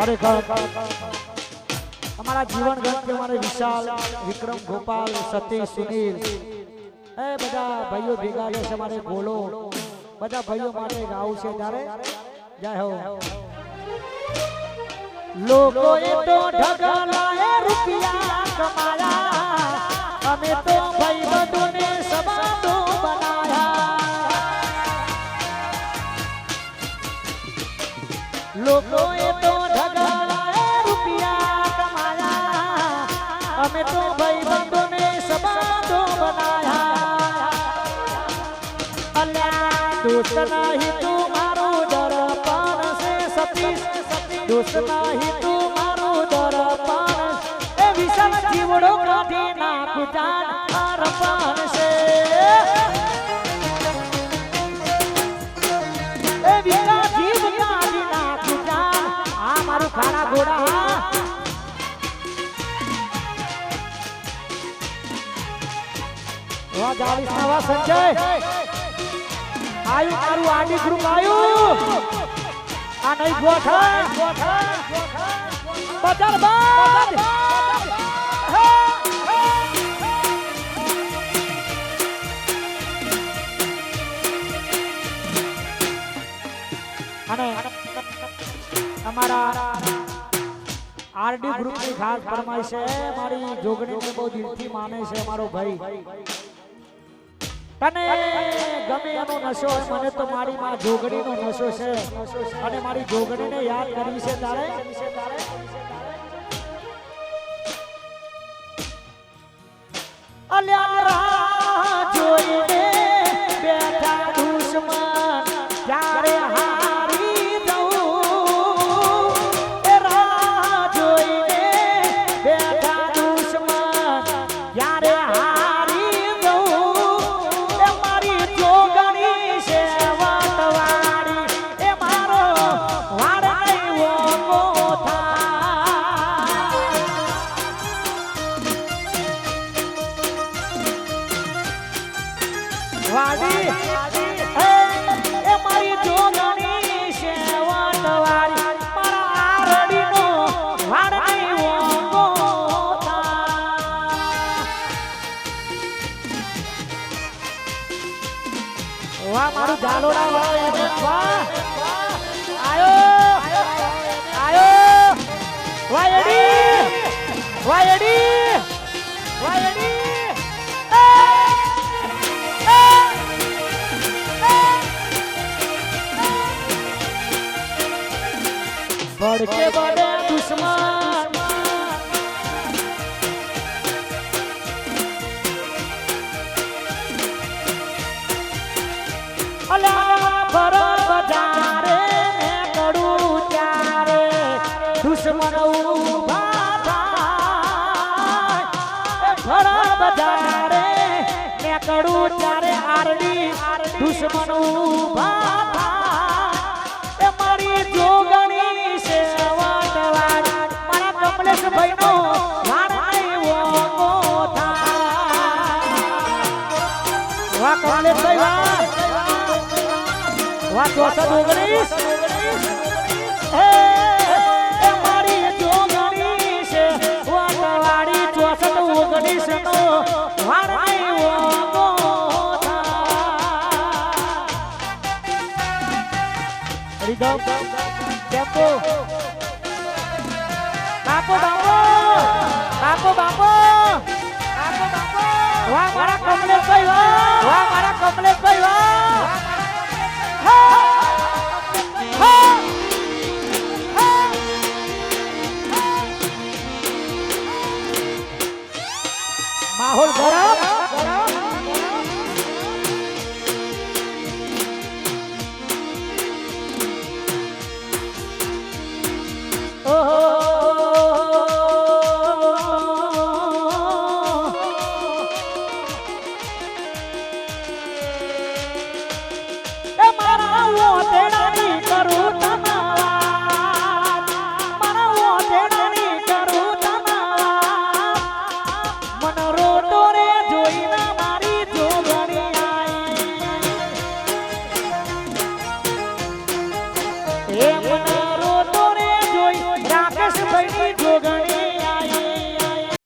ખરેખર અમારા જીવન ગંજ અમારે વિશાલ, વિક્રમ, ગોપાલ, સતીશ, સુનિલ, એ બધા ભાઈઓ ભેગા છે અમારે બોલો બધા ભાઈઓ માટે ગાવું છે ત્યારે. જય હો. લોકો એ તો ઢગલાએ રૂપિયા કમાયા. અમે તો ભાઈ ભાઈબંધોને સંબંધો બનાયા. લોકો એ તો નાખું જાન અર્પણ છે. એ વિશાલ જીવ અને અમારા આરડી ગ્રુપની ખાસ છે, મારી જોગણીને બહુ માને છે મારો ભાઈ. તને ગમે એનો નશો હોય તો મારી માં અને મારી જોગણીને યાદ કરવી છે તારે? અલ્યા રાહ વાહ મારું જાલોડા વાહ વાહ. આયો આયો. વાહ એડી વાહ ભડકે બને દુશ્મન. અલા ભરત બજારે ને કડું ત્યારે દુશ્મન ઊભા થાય. એ ભરત બજારે ને ત્યારે આરડી દુશ્મન ઊભા થાય. એ મારી જોગણી વાહ વાહ વાહ મારી બાપો બાપો બાપો બાપો. બાપો બાપો કમલેશભાઈ વાહ માહોલ ગરમ